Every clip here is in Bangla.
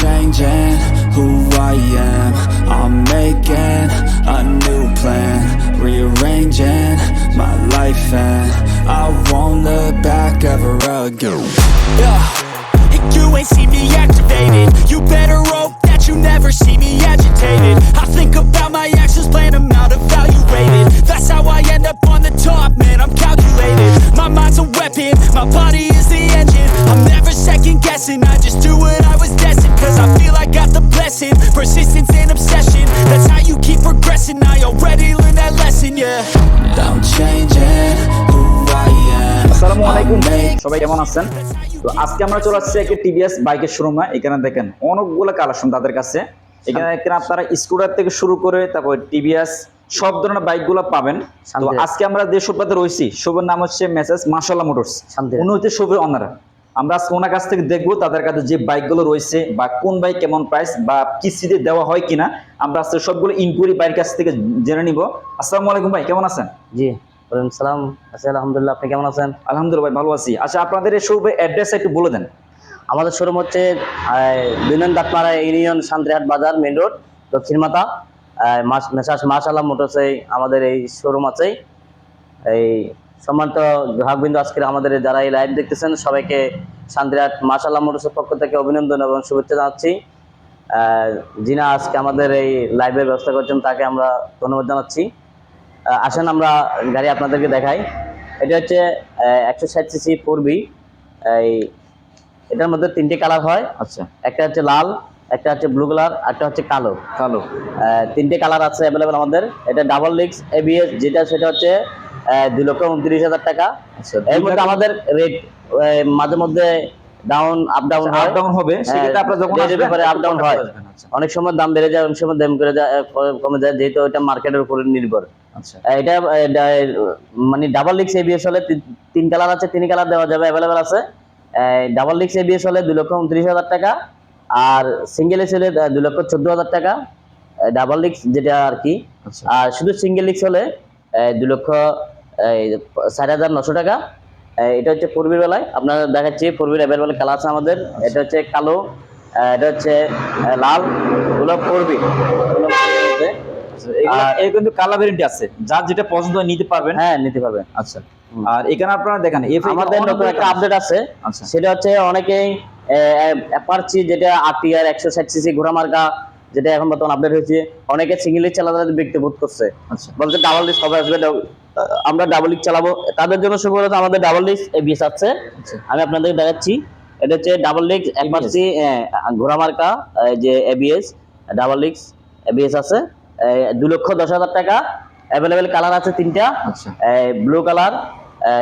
changing who I am. I'm making a new plan, rearranging my life, and I won't look back ever again. Yeah. You ain't see me activated. You better hope that you never see me agitated. I think about my actions, plan them out, evaluated. That's how I end up on the top, man. I'm calculated. My mind's a weapon, my body is the engine. I'm never second guessing. I just do what I was destined. Cause I feel I got the blessing. Persistence and obsession. That's how you keep progressing. I already learned that lesson, yeah. I'm changing who I am. আসসালামু আলাইকুম। সবাই কেমন আছেন? তো আজকে আমরা চলে আসছি একটি টিভিএস বাইকের শোরুমে এখানে দেখেন অনেকগুলো কালেকশন তাদের কাছে। এখানে দেখেন আপনারা স্কুটার থেকে শুরু করে তারপর টিভিএস সব ধরনের বাইকগুলো পাবেন। তো আজকে আমরা যে শোভাতে রয়েছি শোভের নাম হচ্ছে মেসেজ মার্শাল্লাহ মোটরস উনি হচ্ছে শোভের অনারা আমরা আজকে ওনার কাছ থেকে দেখব তাদের কাছে যে বাইকগুলো রয়েছে বা কোন বাইক কেমন প্রাইস বা কিস্তিতে দেওয়া হয় কিনা। আমরা আজকে সবগুলো ইনকোয়ারি বাইরের কাছ থেকে জেনে নিব। আসসালামু আলাইকুম ভাই কেমন আছেন? জি। ওয়ালাইকুম সালাম। আছি আলহামদুলিল্লাহ আপনি কেমন আছেন? আলহামদুলিল্লাহ ভাই ভালো আছি। আচ্ছা আপনাদের এই শোরুমের অ্যাড্রেস একটু বলে দেন। আমাদের শোরুম হচ্ছে বিনন দাঁতমারা ইউনিয়ন শান্তিহাট বাজার মেন রোড দক্ষিণ মাতা মেসাস মাশাল্লাহ মোটরসে আমাদের এই শোরুম আছে। এই সম্মানিত গ্রাহকবৃন্দ আজকের আমাদের যারা এই লাইভ দেখতেছেন সবাইকে শান্তিহাট মাশাল্লাহ মোটরসের পক্ষ থেকে অভিনন্দন এবং শুভেচ্ছা জানাচ্ছি। যিনি আজকে আমাদের এই লাইভের ব্যবস্থা করছেন তাকে আমরা ধন্যবাদ জানাচ্ছি। আসেন আমরা গাড়ি আপনাদেরকে দেখাই। এটা হচ্ছে একশো ষাট সিসি ফোর বি এই এটার মধ্যে তিনটে কালার হয়। আচ্ছা। একটা হচ্ছে লাল একটা হচ্ছে ব্লু কালার একটা হচ্ছে কালো। কালো। তিনটে কালার আছে অ্যাভেলেবেল আমাদের। এটা ডাবল লিক্স এবিএস যেটা সেটা হচ্ছে দুই লক্ষ উনত্রিশ হাজার টাকা। আচ্ছা এর মধ্যে আমাদের রেট মাঝে মধ্যে ডাউন আপ ডাউন হয়। আপ ডাউন হবে সেক্ষেত্রে আপনারা যখন আসবেন ব্যাপারে আপ ডাউন হয়। আচ্ছা। অনেক সময় দাম বেড়ে যায় অনেক সময় দাম করে যায় কমে যায় যেহেতু এটা মার্কেটের উপরে নির্ভর। আচ্ছা। এটা মানে ডাবল লিক্স এবিএস হলে তিন কালার আছে তিন কালার দেওয়া যাবে অ্যাভেলেবেল আছে। ডাবল লিক্স এবিএস হলে দুই লক্ষ উনত্রিশ হাজার টাকা আর সিঙ্গেল এস হলে আহ, দুই লক্ষ চোদ্দ হাজার টাকা। ডাবল লিক্স যেটা আর কি আচ্ছা। আর শুধু সিঙ্গেল লিক্স হলে আহ, দুই লক্ষ ষাট হাজার নশো টাকা। এটা হচ্ছে পূর্বের বেলায়। আপনারা দেখাচ্ছি পূর্বের অ্যাভেলেবেল কালার আছে আমাদের। এটা হচ্ছে কালো এটা হচ্ছে লাল এগুলো পূর্বী। আর- এই কিন্তু কালার ভেরিয়েন্ট আছে। যার যেটা পছন্দ নিতে পারবেন। হ্যাঁ নিতে পারবেন। আচ্ছা। আর এখানে আপনারা দেখেন আমাদের নতুন একটা আপডেট আছে। আচ্ছা। সেটা হচ্ছে অনেকেই অ্যাপারচি যেটা আরটিআর একশো ষাট সিসি ঘোড়া মার্কা যেটা এখন বর্তমান আপডেট হয়েছে অনেকে সিঙ্গেল লিক চালাতে ব্যক্তি বোধ করছে। বলছে ডাবল লিস্ট কবে আসবে আমরা ডাবল লিক চালাবো। তাদের জন্য সুবিধা আমাদের ডাবল লিস্ট এবিএস আছে। আচ্ছা। আমি আপনাদের দেখাচ্ছি। এটা হচ্ছে ডাবল লিক্স অ্যাপারচি ঘোড়া মার্কা এই যে এবিএস ডাবল লিক্স এবিএস আছে। দু লক্ষ দশ হাজার টাকা। অ্যাভেলেবেল কালার আছে তিনটা। আচ্ছা। Blue colour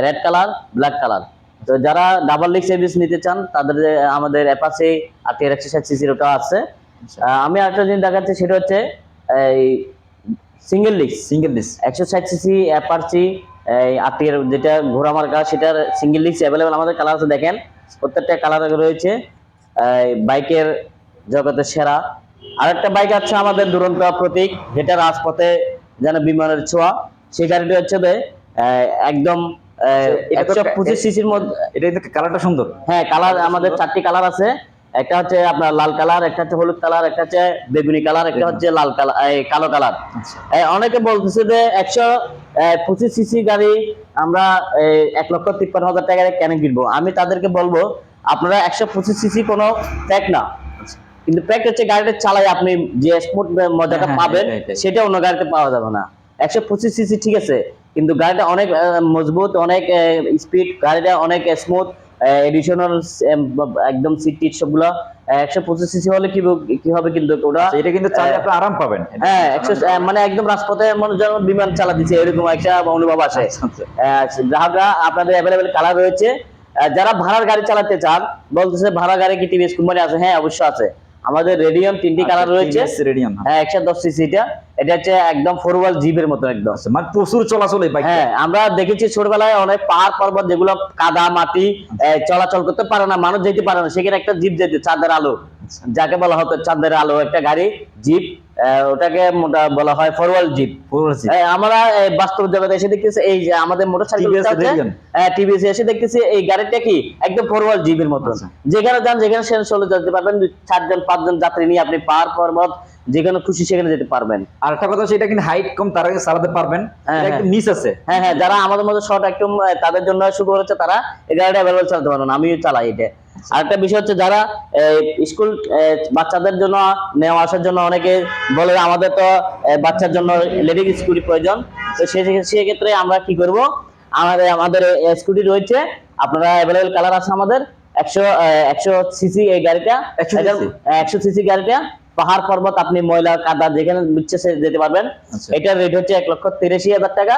red colour black colour তো যারা ডাবল লিক সার্ভিস নিতে চান তাদের আমাদের অ্যাপাসে আটিয়ার একশো ষাট সিসির ওটা আছে আচ্ছা। আমি আরেকটা জিনিস দেখাচ্ছি সেটা হচ্ছে এই সিঙ্গেল লিক্স সিঙ্গেল ডিস একশো ষাট সিসি অ্যাপারচি এই আটিয়ার যেটা ঘোড়া মার্কা সেটার সিঙ্গেল লিক্স অ্যাভেলেবেল আমাদের কালার আছে দেখেন। প্রত্যেকটা কালার রয়েছে বাইকের জগতের সেরা। আরেকটা বাইক আছে আমাদের দুরন্ত প্রতীক যেটা রাজপথে যেন বিমানের ছোঁয়া। সেই গাড়িটি হচ্ছে একদম একশো পঁচিশ সিসির মধ্যে এটা কালারটা সুন্দর। হ্যাঁ কালার আমাদের চারটি কালার আছে। একটা হচ্ছে আপনার লাল কালার একটা হচ্ছে হলুদ কালার একটা হচ্ছে বেগুনি কালার একটা হচ্ছে লাল কালার কালো কালার। আচ্ছা। অনেকে বলতেছে যে একশো পঁচিশ সিসি গাড়ি আমরা এক লক্ষ তিপ্পান্ন হাজার টাকায় কেন কিনবো? আমি তাদেরকে বলব আপনারা একশো পঁচিশ সিসি কোনো প্যাক না। কিন্তু প্যাক হচ্ছে গাড়িটা চালাই আপনি যে স্মুথ মজাটা হ্যাঁ, পাবেন এটাই, এটাই। সেটা অন্য গাড়িতে পাওয়া যাবে না। একশো পঁচিশ সিসি ঠিক আছে কিন্তু গাড়িটা অনেক মজবুত অনেক স্পিড গাড়িটা অনেক স্মুথ এডিশনাল একদম সিট টিট সবগুলা একশো পঁচিশ সিসি হলে কি কি হবে কিন্তু ওটা আচ্ছা, এটা কিন্তু আপনি আরাম পাবেন। হ্যাঁ একশো মানে একদম রাজপথে মনে যেমন বিমান চালা দিচ্ছে এরকম একটা অনুভব আসে আচ্ছা। গ্রাহকরা আপনাদের অ্যাভেলেবেল কালার রয়েছে। যারা ভাড়ার গাড়ি চালাতে চান বলতেছে ভাড়া গাড়ি কি টিভিএস কোম্পানি আছে? হ্যাঁ অবশ্যই আছে। আমাদের রেডিয়াম তিনটি আচ্ছা, কালার রয়েছে। রেডিয়াম হ্যাঁ। একশো দশ সিসিটা এটা হচ্ছে একদম ফোরওয়াল জিপের মতো একদম। মানে প্রচুর চলাচল এই বাইক হ্যাঁ আমরা দেখেছি ছোটবেলায় অনেক পাহাড় পর্বত যেগুলো কাদা মাটি আচ্ছা। চলাচল করতে পারে না মানুষ যেতে পারে না সেখানে একটা জিপ যেতে চাঁদের আলো। যাকে বলা হতো চাঁদের আলো একটা গাড়ি জিপ ওটাকে মোটা- বলা হয় ফরওয়ার্ড জিপ। আমরা বাস্তব জগতে এসে দেখতেছি এই যে আমাদের মোটরসাইকেল। টিভিএস এসে দেখতেছি এই গাড়িটা কি একদম ফরওয়ার্ড জিপের মতো। আচ্ছা। যেখানে যান যেখানে সেখানে চলে যেতে পারবেন চারজন পাঁচজন যাত্রী নিয়ে আপনি পাহাড় পর্বত যেখানে খুশি সেখানে যেতে পারবেন। আর একটা কথা সেটা কিন্তু হাইট কম তারা চালাতে পারবেন। হ্যাঁ, হ্যাঁ। নিচ আছে। হ্যাঁ হ্যাঁ যারা আমাদের মতো শর্ট একটু আহ, তাদের জন্য শুরু হচ্ছে তারা এই গাড়িটা অ্যাভেলেবল চালাতে পারবেন আমিও চালাই এটা। আরেকটা বিষয় হচ্ছে যারা স্কুল বাচ্চাদের জন্য নেওয়া আসার জন্য অনেকে বলে আমাদের তো বাচ্চার জন্য লেডিস স্কুটি প্রয়োজন। তো সেক্ষেত্রে আমরা কি করব? আমাদের আমাদের স্কুটি রয়েছে। আপনারা অ্যাভেলেবেল কালার আছে আমাদের। একশো একশো সিসি এই গাড়িটা। 100 একশো সিসি গাড়িটা। পাহাড় পর্বত আপনি ময়লা কাদা যেখানে ইচ্ছে সে যেতে পারবেন। আচ্ছা। এটার রেট হচ্ছে এক লক্ষ তিরাশি হাজার টাকা।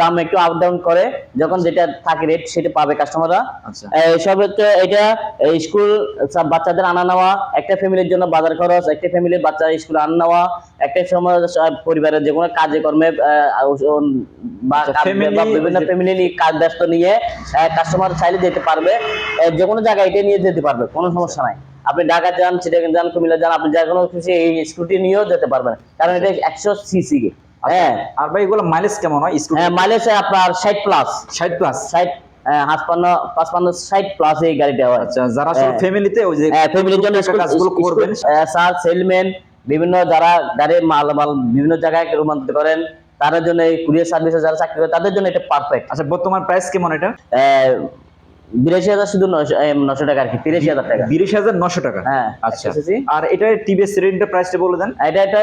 দাম একটু আপ ডাউন করে যখন যেটা থাকে রেট সেটা পাবে কাস্টমাররা আচ্ছা। সব হচ্ছে এটা স্কুল বাচ্চাদের আনা নেওয়া একটা ফ্যামিলির জন্য বাজার খরচ একটা ফ্যামিলির বাচ্চা স্কুলে আনা নেওয়া একটা সময় পরিবারের যে কোনো কাজে কর্মে বা আচ্ছা, বিভিন্ন ফ্যামিলি নিয়ে কাজ ব্যস্ত নিয়ে কাস্টমার চাইলে যেতে পারবে। যে কোনো জায়গায় এটা নিয়ে যেতে পারবে কোনো সমস্যা নাই। আপনি ঢাকা যান চিটাগাং যান কুমিল্লা যান আপনি যে কোনো খুশি এই স্কুটি নিয়েও যেতে পারবেন। কারণ এটা একশো সিসি হ্যাঁ। আর ভাই এগুলো মাইলেজ কেমন হয় স্কুটি হ্যাঁ মাইলেজ আপনার ষাট প্লাস ষাট প্লাস ষাট হাসপান্ন পাঁচপান্ন ষাট প্লাস এই গাড়িটা হয়। আচ্ছা যারা আসলে হ্যাঁ। ফ্যামিলিতে ওই যে হ্যাঁ, ফ্যামিলির জন্য টুকটাক কাজগুলো করবেন। স্যার সেলম্যান বিভিন্ন যারা গাড়ির মাল মাল বিভিন্ন জায়গায় করেন তাদের জন্য এই কুরিয়ার সার্ভিসে যারা চাকরি করে তাদের জন্য এটা পারফেক্ট আচ্ছা বর্তমান প্রাইস কেমন এটা? বিরাশি হাজার শুধু নশো নশো টাকা আর কি তিরাশি হাজার টাকা। বিরিশ হাজার নশো টাকা? হ্যাঁ, আচ্ছা। আর এটা টিভিএস রেন্টের প্রাইসটা বলে দেন। এটা এটা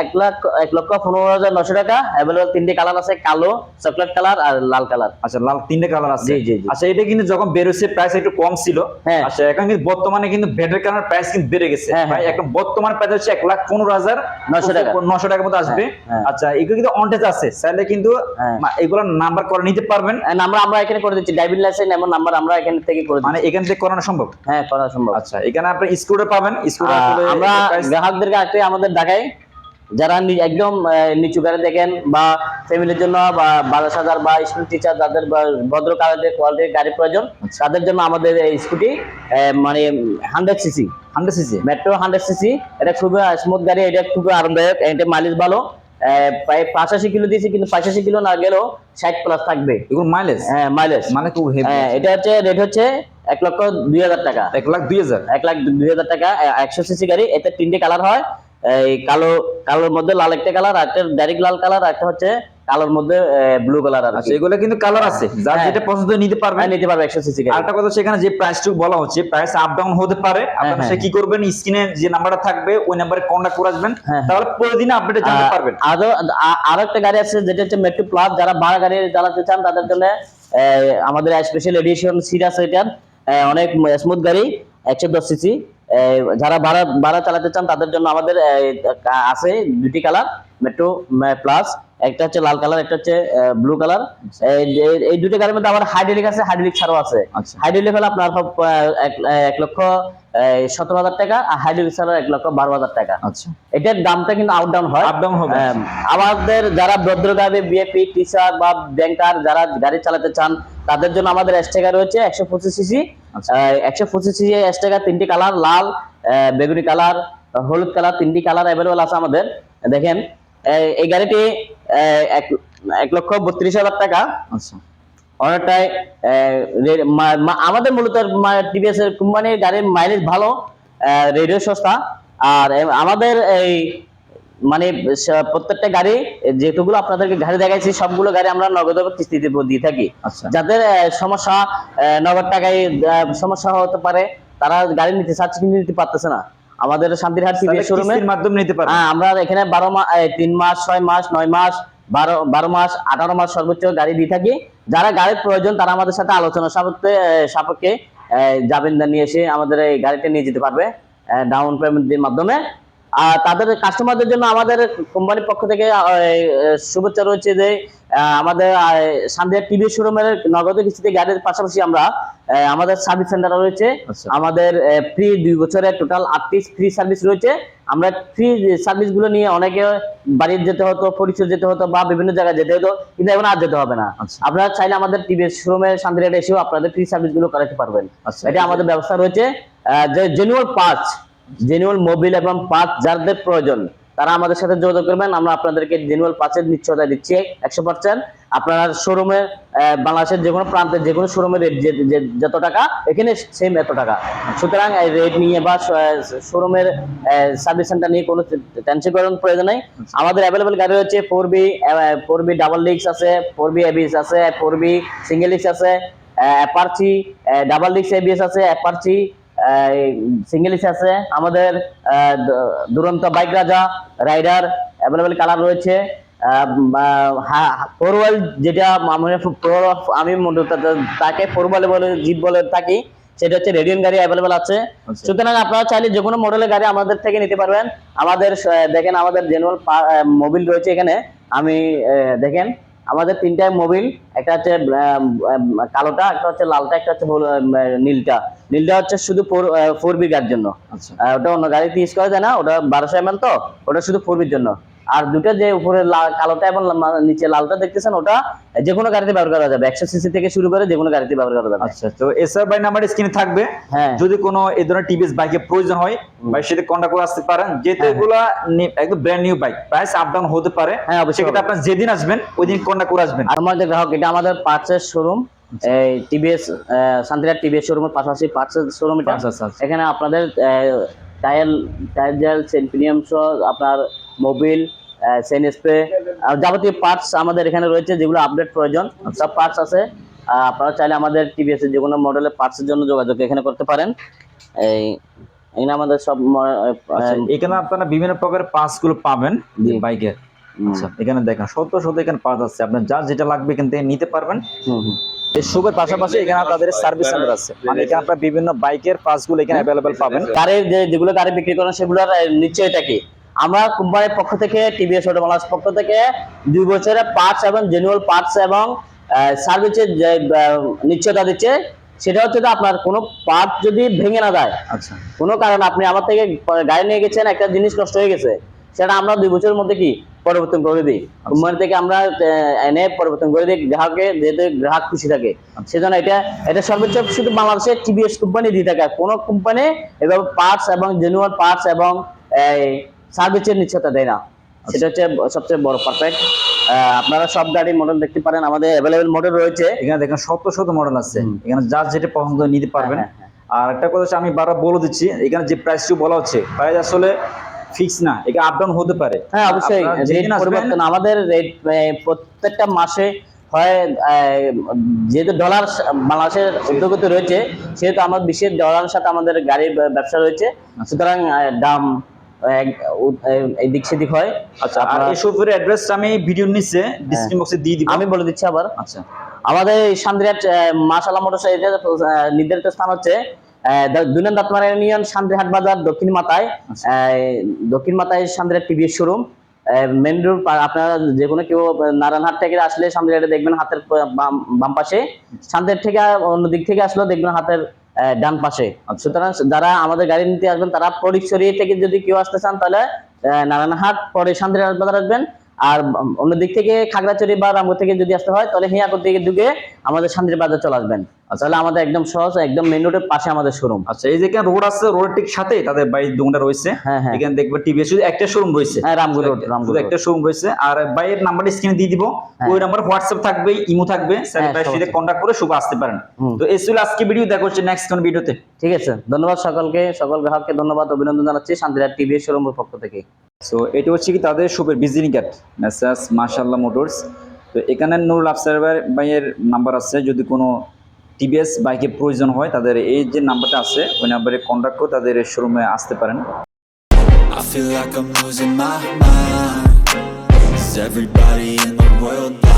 এক লাখ- এক লক্ষ পনেরো হাজার নশো টাকা। অ্যাভেলেবল তিনটে কালার আছে কালো চকলেট কালার আর লাল কালার আচ্ছা লাল তিনটে কালার আছে। জি, জি। আচ্ছা এটা কিন্তু যখন বের হয়েছে প্রাইস একটু কম ছিল। হ্যাঁ। আচ্ছা এখন কিন্তু বর্তমানে কিন্তু প্রাইস কিন্তু বেড়ে গেছে। হ্যাঁ, ভাই হ্যাঁ। এখন বর্তমান প্রাইস হচ্ছে এক লাখ পনেরো হাজার 900 টাকা। নশো টাকার মতো আসবে। হ্যাঁ। আচ্ছা এগুলো কিন্তু অনটেজ আছে। চাইলে কিন্তু হ্যাঁ। এগুলো নাম্বার করে নিতে পারবেন। আমরা আমরা এখানে করে দিচ্ছি। ড্রাইভিং লাইসেন্স এমন নাম্বার আমরা এখান থেকে করে মানে এখান থেকে করানো সম্ভব? হ্যাঁ করা সম্ভব। আচ্ছা এখানে আপনি স্কুটার পাবেন স্কুটার আমরা গ্রাহকদেরকে আজকে আমাদের ঢাকায় যারা একদম নিচু গাড়ি দেখেন বা ফ্যামিলির জন্য বা বারো হাজার বা স্কুল টিচার যাদের ভদ্র কালারের কোয়ালিটির গাড়ি প্রয়োজন তাদের জন্য আমাদের এই স্কুটি মানে hundred CC hundred CC metro hundred CC এটা খুবই স্মুথ গাড়ি এটা খুবই আরামদায়ক এটা মাইলেজ ভালো। প্রায় পাঁচাশি কিলো দিয়েছি কিন্তু পঁচাশি কিলো না গেলেও ষাট প্লাস থাকবে। এগুলো মাইলেজ হ্যাঁ মাইলেজ মানে খুব হ্যাঁ এটা হচ্ছে রেট হচ্ছে এক লক্ষ দুই হাজার টাকা। এক লাখ দুই হাজার? এক লাখ দুই হাজার টাকা একশো সিসি গাড়ি। এতে তিনটে কালার হয়। এই কালো কালোর মধ্যে লাল একটা কালার একটা ডাইরেক্ট লাল কালার একটা হচ্ছে কালোর মধ্যে ব্লু কালার আর আচ্ছা এগুলো কিন্তু কালার আছে। যার হ্যাঁ। যেটা পছন্দ নিতে পারবেন নিতে পারবে একশো সিসি গাড়ি আরেকটা কথা সেখানে যে প্রাইসটুকু বলা হচ্ছে প্রাইস আপ ডাউন হতে পারে। আপনারা হ্যাঁ, সে কি করবেন? স্ক্রিনে যে নাম্বারটা থাকবে ওই নাম্বারে কন্টাক্ট করে আসবেন। হ্যাঁ। তাহলে প্রতিদিন আপডেট জানতে পারবেন। আরও একটা গাড়ি আছে যেটা হচ্ছে মেট্রো প্লাস যারা ভাড়া গাড়ি চালাতে চান তাদের জন্য আমাদের স্পেশাল এডিশন সিট আছে এটার অনেক স্মুথ গাড়ি একশো দশ সিসি যারা ভাড়া ভাড়া চালাতে চান তাদের জন্য আমাদের আছে দুটি কালার মেট্রো প্লাস একটা হচ্ছে লাল কালার একটা হচ্ছে ব্লু কালার এই দুটি গাড়ির মধ্যে আবার হাইড্রোলিক আছে হাইড্রোলিক ছাড়াও আছে। আচ্ছা। হাইড্রোলিক হলে আপনার এক- লক্ষ সতেরো হাজার টাকা আর হাইড্রোলিক ছাড়াও এক লক্ষ বারো হাজার টাকা। আচ্ছা। এটার দামটা কিন্তু আপ ডাউন হয়। আপ ডাউন হবে। আমাদের যারা ভদ্রগামী বিএপি টিচার বা ব্যাংকার যারা গাড়ি চালাতে চান তাদের জন্য আমাদের এসটেকা রয়েছে একশো পঁচিশ সিসি আচ্ছা। একশো পঁচিশ সিসি এসটেকা তিনটি কালার লাল বেগুনি কালার হলুদ কালার তিনটি কালার অ্যাভেলেবল আছে আমাদের। দেখেন এই- গাড়িটি এক লক্ষ বত্রিশ হাজার টাকা। আচ্ছা। অনেকটাই আমাদের মূলত টিভিএস এর কোম্পানির গাড়ির মাইলেজ ভালো রেডিও সস্তা। আর আমাদের এই মানে প্রত্যেকটা গাড়ি যেগুলো আপনাদেরকে গাড়ি দেখাইছি সবগুলো গাড়ি আমরা নগদ কিস্তিতে দিয়ে থাকি। আচ্ছা। যাদের সমস্যা নগদ টাকায় সমস্যা হতে পারে তারা গাড়ি নিতে চাচ্ছে কিন্তু নিতে পারতেছে না। আমাদের শান্তিরহাট টিভিএস শোরুমে মাধ্যমে নিতে পারবেন হ্যাঁ আমরা এখানে বারো মাস 3 মাস 6 মাস 9 মাস বারো বারো মাস আঠারো মাস সর্বোচ্চ গাড়ি দিয়ে থাকি। যারা গাড়ির প্রয়োজন তারা আমাদের সাথে আলোচনা সাপেক্ষে সাপেক্ষে যাবেন জামিনদার নিয়ে এসে আমাদের এই গাড়িটা নিয়ে যেতে পারবে ডাউন পেমেন্টের মাধ্যমে। আর তাদের কাস্টমারদের জন্য আমাদের কোম্পানির পক্ষ থেকে শুভেচ্ছা রয়েছে যে আমাদের সান্দিয়া টিভি শোরুমের নগদ কিস্তিতে গাড়ির পাশাপাশি আমরা আমাদের সার্ভিস সেন্টার রয়েছে আচ্ছা। আমাদের ফ্রি দুই বছরের টোটাল আটটি ফ্রি সার্ভিস রয়েছে আমরা ফ্রি সার্ভিসগুলো নিয়ে অনেকে বাড়ির যেতে হতো পরিচয় যেতে হতো বা বিভিন্ন জায়গায় যেতে হতো কিন্তু এখন আর যেতে হবে না আচ্ছা। আপনারা চাইলে আমাদের টিভি শোরুমে শান্তিরেটে এসেও আপনাদের ফ্রি সার্ভিসগুলো করাতে পারবেন আচ্ছা। এটা আমাদের ব্যবস্থা রয়েছে যে জেনুয়াল পার্টস জেনুয়াল মোবিল এবং পাঁচ যাদের প্রয়োজন, তারা আমাদের সাথে যোগাযোগ করবেন। আমরা আপনাদেরকে জেনুয়াল পাঁচের নিশ্চয়তা দিচ্ছি একশো পার্সেন্ট আপনার শোরুমে বাংলাদেশের যে কোনো প্রান্তে যে কোনো শোরুমের রেট যত টাকা, এখানে সেম এত টাকা। সুতরাং রেট নিয়ে বা শোরুমের সার্ভিস সেন্টার নিয়ে কোনো টেনশন করার প্রয়োজন নেই। আমাদের অ্যাভেলেবেল গাড়ি হচ্ছে four B four B double ডিক্স আছে ফোর বি এবিএস আছে ফোর বি সিঙ্গেল ডিক্স আছে অ্যাপারচি ডাবল ডিক্স এবিএস আছে অ্যাপারচি সিঙ্গেল ইস আছে। আমাদের দুরন্ত বাইক রাজা রাইডার অ্যাভেলেবেল কালার রয়েছে। ফোরওয়াল যেটা মানে আমি তাকে ফোরওয়াল বলে জিপ বলে থাকি সেটা হচ্ছে রেডিয়ন গাড়ি অ্যাভেলেবেল আছে। আচ্ছা। সুতরাং আপনারা চাইলে যে কোনো মডেলের গাড়ি আমাদের থেকে নিতে পারবেন। আমাদের দেখেন আমাদের জেনুয়াল মোবিল রয়েছে এখানে। আমি দেখেন আমাদের তিনটা মোবিল একটা হচ্ছে কালোটা একটা হচ্ছে লালটা একটা হচ্ছে নীলটা। নীলটা হচ্ছে শুধু ফোর বিঘার জন্য। আচ্ছা। ওটা অন্য গাড়িতে ইউজ করা যায় না ওটা বারোশো এম তো ওটা শুধু ফোর বির জন্য। আর দুটো যে উপরে কালোটা এবং নিচে লালটা দেখতেছেন ওটা যে কোনো গাড়িতে ব্যবহার করা যাবে। একশো সিসি থেকে শুরু করে যে কোনো গাড়িতে ব্যবহার করা যাবে। আচ্ছা তো এসআর ভাই নাম্বার স্ক্রিনে থাকবে। হ্যাঁ। যদি কোনো এই ধরনের টিভিএস বাইকের প্রয়োজন হয় ভাই সেটা কন্টাক্ট করে আসতে পারেন। যেহেতু হ্যাঁ, এগুলা নি- একদম brand new bike price up down হতে পারে। হ্যাঁ, অবশ্যই সেক্ষেত্রে আপনার যেদিন আসবেন ওই দিন কন্টাক্ট করে আসবেন। আমাদের গ্রাহক এটা আমাদের পার্টসের শোরুম এই টিভিএস শান্তিরাট টিভিএস শোরুমের পাশাপাশি পার্টসের শোরুম এটা। আচ্ছা, আচ্ছা, আচ্ছা। এখানে আপনাদের টায়ার টায়ার জেল সেলফিনিয়াম সহ আপনার মোবিল সেন স্প্রে যাবতীয় পার্টস আমাদের এখানে রয়েছে যেগুলো আপডেট প্রয়োজন। সব পার্টস আছে। আপনারা চাইলে আমাদের টিভিএস এর যে কোনো মডেলের পার্টসের জন্য যোগাযোগ এখানে করতে পারেন। এই এখানে আমাদের সব আচ্ছা, এখানে আপনারা বিভিন্ন প্রকারের পাসগুলো পাবেন। বাইকের আচ্ছা এখানে দেখেন শত শত এখানে পাস আছে। আপনার যা যেটা লাগবে এখান থেকে নিতে পারবেন। হুম, হুম। পাশাপাশি এখানে আপনাদের সার্ভিস সেন্টার আছে। মানে এখানে আপনার বিভিন্ন বাইকের পাসগুলো এখানে অ্যাভেলেবেল পাবেন। গাড়ির যেগুলো গাড়ি বিক্রি করেন সেগুলোর আহ, নিশ্চয়তা কি? আমরা কোম্পানির পক্ষ থেকে টিভিএস অটো বাংলাদেশ পক্ষ থেকে দুই বছরের পার্টস এবং জেনুয়াল পার্টস এবং সার্ভিসের যে নিশ্চয়তা দিচ্ছে সেটা হচ্ছে আপনার কোনো পার্ট যদি ভেঙে না যায় আচ্ছা। কোনো কারণে আপনি আমার থেকে গাড়ি নিয়ে গেছেন একটা জিনিস নষ্ট হয়ে গেছে সেটা আমরা দুই বছরের মধ্যে কি পরিবর্তন করে দিই? কোম্পানি থেকে আমরা এনে পরিবর্তন করে দিই গ্রাহকে যেহেতু গ্রাহক খুশি থাকে সেজন্য এটা এটা সর্বোচ্চ শুধু বাংলাদেশের টিভিএস কোম্পানি দিয়ে থাকে কোনো কোম্পানি এভাবে পার্টস এবং জেনুয়াল পার্টস এবং সার্ভিসের নিশ্চয়তা দেয় না। সেটা হচ্ছে সবচেয়ে বড় পারফেক্ট আপনারা সব গাড়ি মডেল দেখতে পারেন আমাদের অ্যাভেলেবেল মডেল রয়েছে। এখানে দেখেন শত শত মডেল আছে। এখানে যার যেটা পছন্দ নিতে পারবেন। হ্যাঁ, হ্যাঁ, আর একটা কথা হচ্ছে আমি বারবার বলে দিচ্ছি এখানে যে প্রাইসটি বলা হচ্ছে প্রাইস আসলে ফিক্স না এটা আপ ডাউন হতে পারে। হ্যাঁ অবশ্যই। রেট পরিবর্তন আমাদের রেট প্রত্যেকটা মাসে হয় যেহেতু ডলার বাংলাদেশের উদ্যোগতে রয়েছে সেহেতু আমার বিশ্বের ডলারের সাথে আমাদের গাড়ির ব্যবসা রয়েছে। সুতরাং দাম এক- উ- এই দিক সেদিক হয়। আচ্ছা আর এই শপের অ্যাড্রেস আমি ভিডিও নিচে ডিসক্রিপশন বক্সে দিয়ে দিব। আমি বলে দিচ্ছি আবার। আচ্ছা। আমাদের নির্ধারিত স্থান হচ্ছে দুলেন দাতমারা ইউনিয়ন শান্তিহাট বাজার দক্ষিণ মাথায়। আচ্ছা। আহ, দক্ষিণ মাথায় শান্তিরাট টিভিএস শোরুম মেন রোড আপনারা যে কোনো কেউ নারায়ণহাট থেকে আসলে শান্তিহাটে দেখবেন হাতের বাম পাশে। শান্তিহাট থেকে অন্য দিক থেকে আসলেও দেখবেন হাতের ডান পাশে। সুতরাং যারা আমাদের গাড়ি নিতে আসবেন, তারা পরিচরি থেকে যদি কেউ আসতে চান, তাহলে নারায়ণহাট পরে শান্তিহাট বাজার আসবেন আর অন্যদিক থেকে খাগড়াছড়ি বা রামগড় থেকে যদি আসতে হয়, তাহলে হিয়াকর দিকে ঢুকে আমাদের শান্তির বাজার চলে আসবেন তাহলে আমাদের একদম সহজ একদম মেন রোডের পাশে আমাদের শোরুম আচ্ছা এই যে এখানে রোড আছে রোডের ঠিক সাথে তাদের বাইক দোকানটা রয়েছে। হ্যাঁ, হ্যাঁ। এখানে দেখবে টিভি শুধু একটা শোরুম রয়েছে। হ্যাঁ, রামগড় রোড, শুধু একটা শোরুম রয়েছে আর বাইয়ের নাম্বারটা স্ক্রিনে দিয়ে দিব। ওই নাম্বার হোয়াটসঅ্যাপ থাকবে ইমো থাকবে স্যার হ্যাঁ, ভাইয়ের সাথে আছে। কন্ট্যাক্ট করে শুভ আসতে পারেন। তো এই ছিল আজকে ভিডিও দেখা হচ্ছে নেক্সট কোন ভিডিওতে ঠিক আছে ধন্যবাদ সকলকে সকল গ্রাহককে ধন্যবাদ অভিনন্দন জানাচ্ছি শান্তিরাট টিভি শোরুমের পক্ষ থেকে। সো এটা হচ্ছে কি তাদের শুভের ভিজিটিং কার্ড মেসাজ মাশাল্লাহ মোটরস তো এখানে নুরুল আফসার ভাই- ভাইয়ের নাম্বার আছে যদি কোনো টিভিএস বাইকের প্রয়োজন হয়, তাদের এই যে নাম্বারটা আছে, ওই নাম্বারে কন্ট্যাক্ট করে তাদের শোরুমে আসতে পারেন everybody in the world?